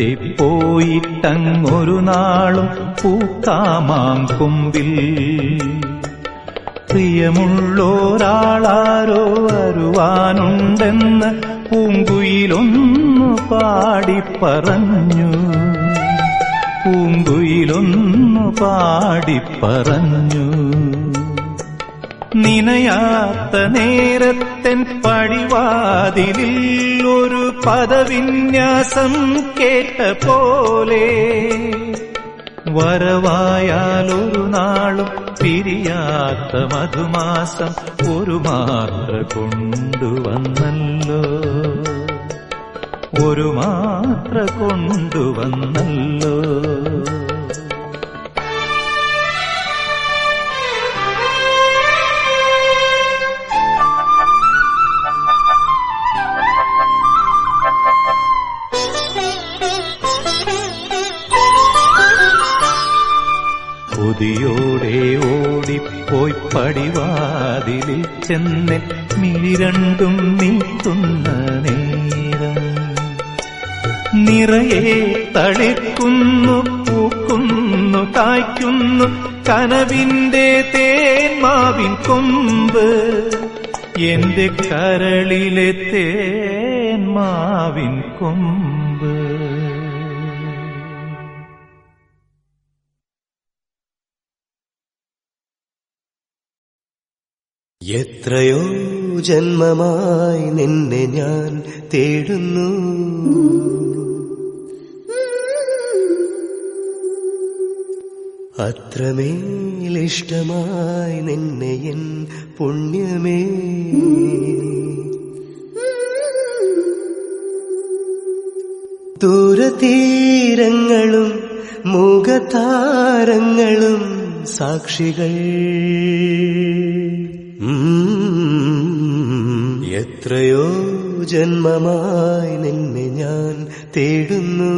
വഴിതെറ്റിപ്പോയിട്ടങ്ങൊരു നാളും പൂക്കാമാം കൊമ്പിൽ പ്രിയമുള്ളോരാളാരോ വരുവാനുണ്ടെന്ന് പൂങ്കുയിലൊന്നു പാടിപ്പറഞ്ഞു. പൂങ്കുയിലൊന്നു പാടിപ്പറഞ്ഞു. നിനയാത്ത നേരത്തൻ പടിവാതിലിൽ ഒരു പദവിന്യാസം കേട്ട പോലെ വരവായാലൊരു നാളും പിരിയാത്ത മധുമാസം ഒരു മാത്ര കൊണ്ടുവന്നല്ലോ. ഒരു മാത്ര കൊണ്ടുവന്നല്ലോ. രണ്ടും നീട്ടുന്ന നേരം നിറയെ തളിക്കുന്നു പൂക്കുന്നു കായ്ക്കുന്നു. കനവിന്റെ തേന്മാവിൻ കൊമ്പ് എന്റെ കരളിലെ തേന്മാവിൻ കൊമ്പ്. എത്രയോ ജന്മമായി നിന്നെ ഞാൻ തേടുന്നു. അത്രമേലിഷ്ടമായി നിന്നെ എൻ പുണ്യമേ. ദൂരതീരങ്ങളും മുഖതാരങ്ങളും സാക്ഷികൾ. എത്രയോ ജന്മമായി നിന്നെ ഞാൻ തേടുന്നു.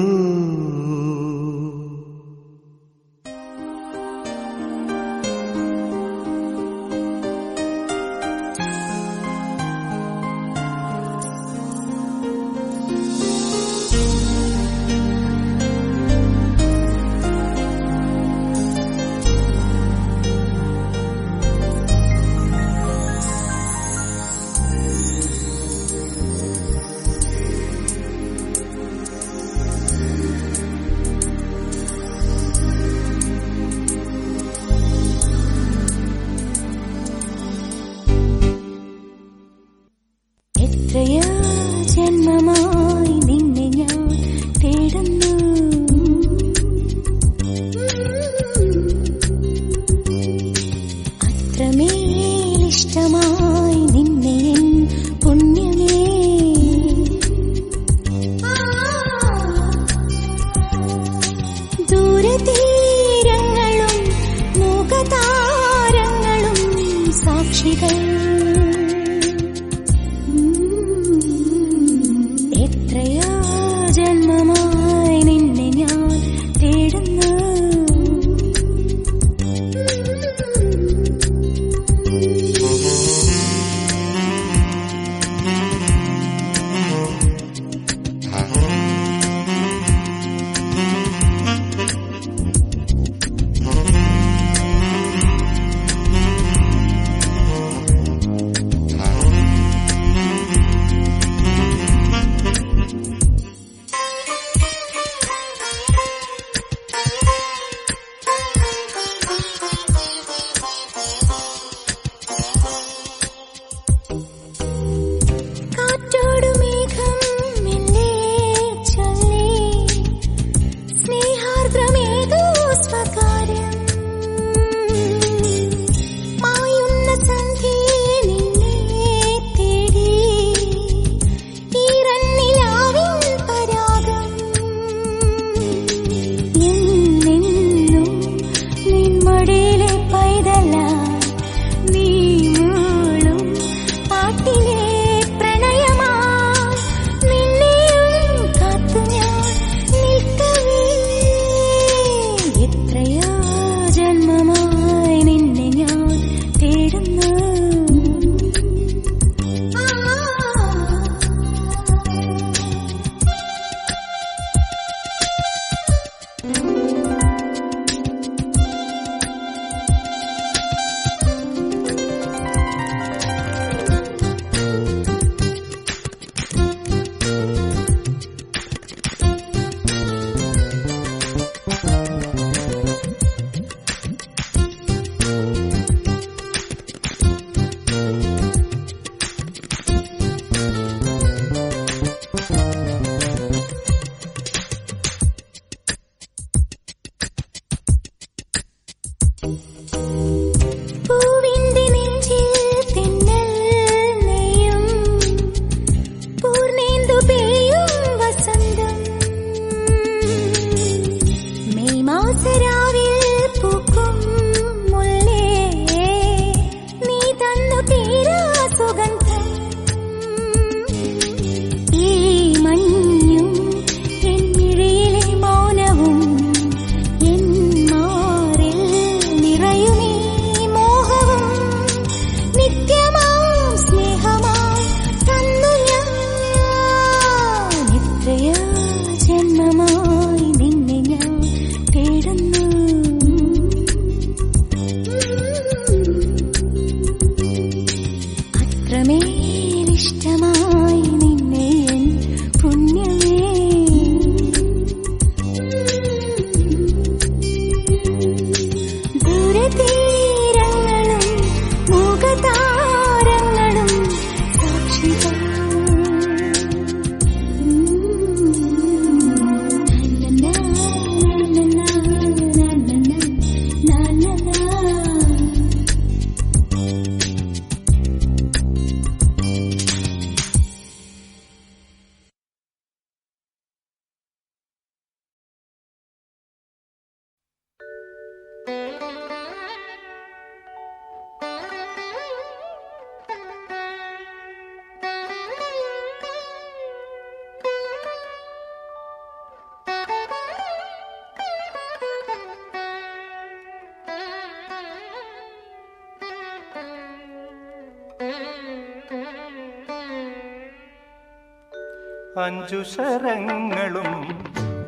അഞ്ചു ശരങ്ങളും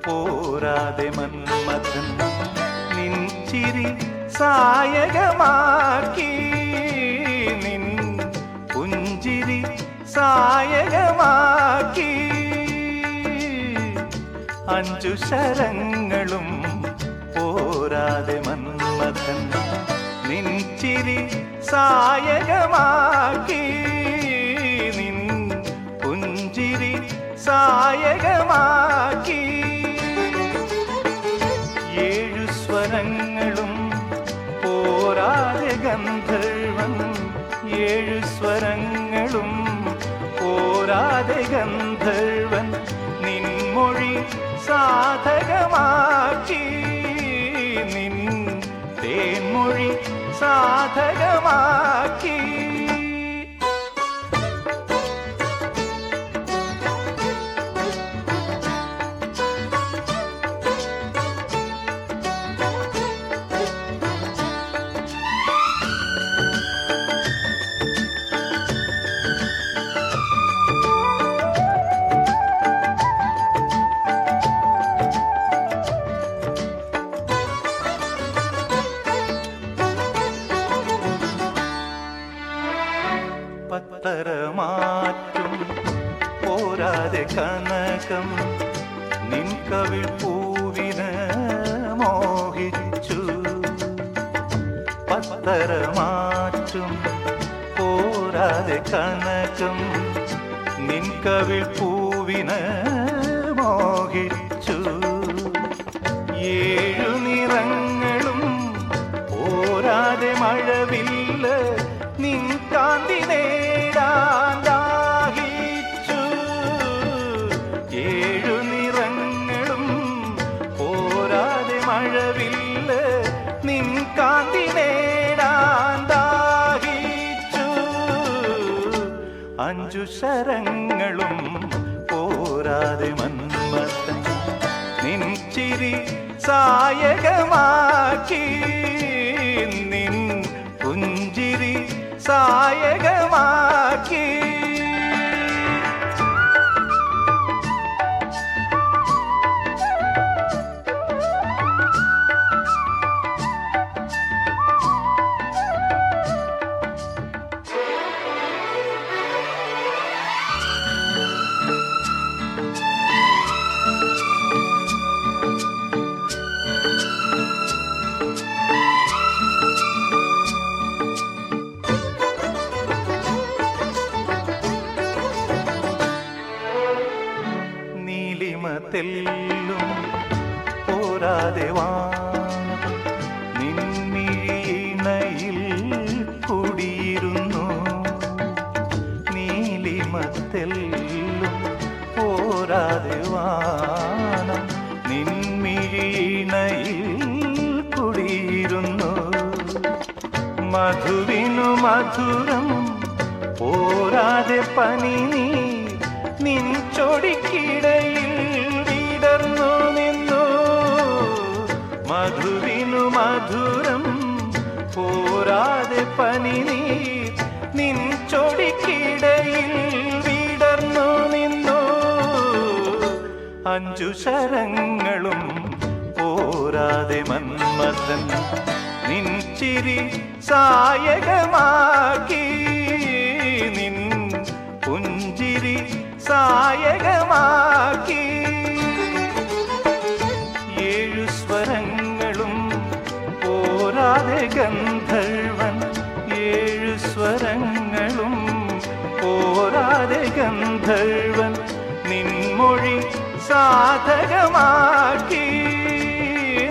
പോരാതെ മന്മഥൻ നിൻചിരി സായകമാക്കി. നിൻ പുഞ്ചിരി സായകമാക്കി. അഞ്ചു ശരങ്ങളും പോരാതെ മന്മഥൻ നിൻചിരി സായകമാക്കി. സായകമാക്കി ഏഴു സ്വരങ്ങളും പോരാതെ ഗന്ധർവൻ. ഏഴു സ്വരങ്ങളും പോരാതെ ഗന്ധർവൻ നിൻമൊഴി സാധകമാക്കി. നിൻ തേൻമൊഴി സാധകമാക്കി. കനകം നിൻ കവിൾ പൂവിന് മോഹിച്ചു. പത്തരമാറ്റും പോരാതെ കനകം നിൻ കവിൾ പൂവിന് മോഹിച്ചു. ഏഴു അഞ്ചു ശരങ്ങളും പോരാതെ മന്മത്തൻ നിൻചിരി സായകമാക്കി. നിൻ പുഞ്ചിരി സായകമാക്കി. അഞ്ചു പോരാതെ മന്മഥൻ നിൻചിരി സായകമാക്കി. നിൻ പുഞ്ചിരി സായകമാക്കി. ഏഴു സ്വരങ്ങളും പോരാതെ ഗന്ധർവൻ ഏഴു സ്വരങ്ങളും പോരാതെ ഗന്ധർവൻ നിൻമൊഴി സാധകമാക്കി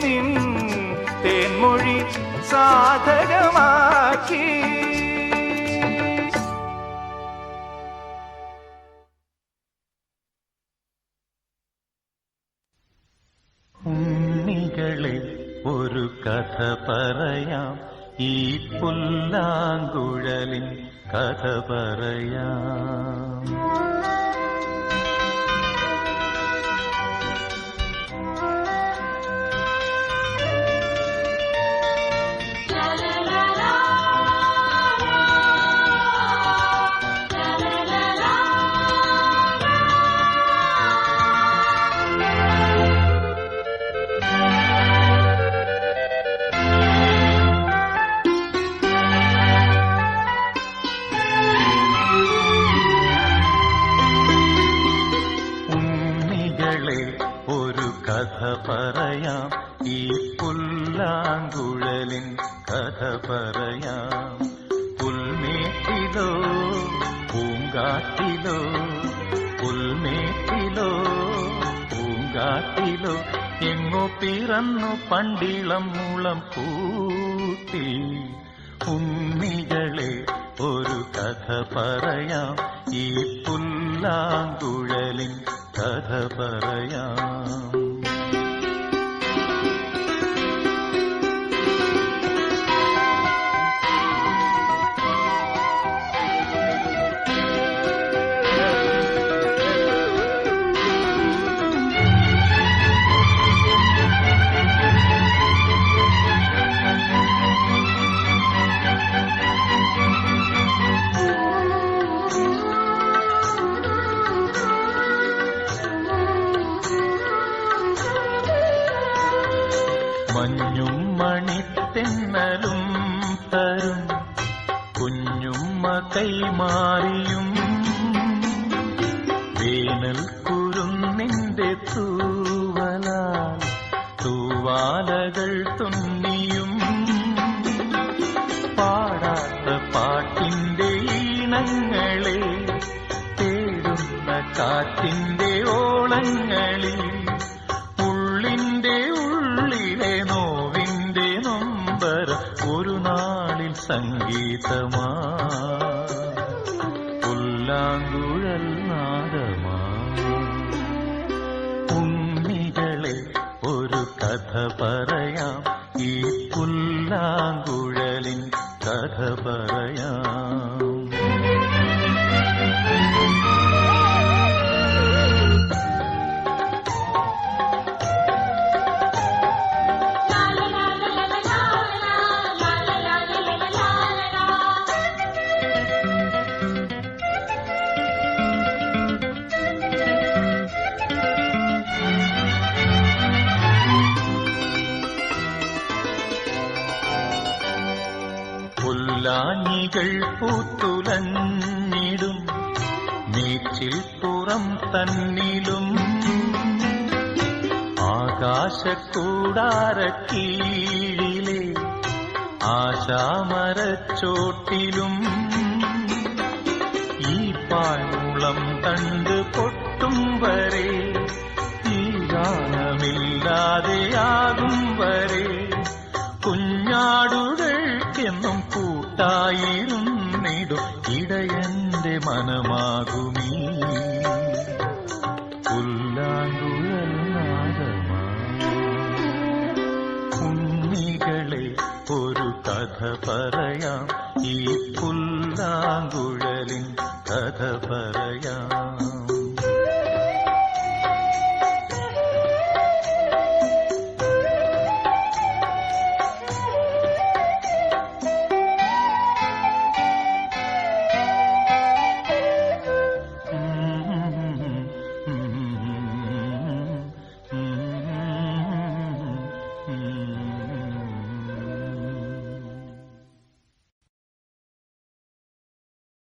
നിൻ തേൻമൊഴി സാധകമാക്കി. ഉണ്ണികളെ ഒരു കഥ പറയാം. ഈ പുല്ലാങ്കുഴലിൻ കഥ പറയാം. പൂങ്കാട്ടിലോ എങ്ങോ പിറന്നു പണ്ടിളം മുളം പൂട്ടി ഉമ്മികളെ ഒരു കഥ പറയാം. ഈ പുല്ലാങ്കുഴലിൻ കഥ പറയാം. മഞ്ഞും മണിത്തെന്നലും തരും. കുഞ്ഞുമ്മ കൈമാറിയും. വേനൽ സംഗീതമാ പുല്ലാങ്കുഴൽ നാദമാ. ഒരു കഥ പറയാം. ഈ പുല്ലാങ്കുഴലിൻ കഥ പറയാം പുല്ലാഞ്ഞികൾ പൂത്തുലഞ്ഞിടും. നീച്ചിൽ പുറം തന്നിലും. ആകാശക്കൂടാരക്കീഴിലെ ആശാമരച്ചോട്ടിലും. ഈ പാഴ്മുളം തണ്ട് പൊട്ടും വരെ ഈ ഗാനമില്ലാതെയാകും വരെ. കുഞ്ഞാടുകൾക്കെന്നും കൂട്ടായിരുന്നിടും ഇടയന്റെ മനമാകുമീ. ഉണ്ണികളെ ഒരു കഥ പറയാം ഈ പുല്ലാങ്കുഴലിൻ കഥ പറയാം.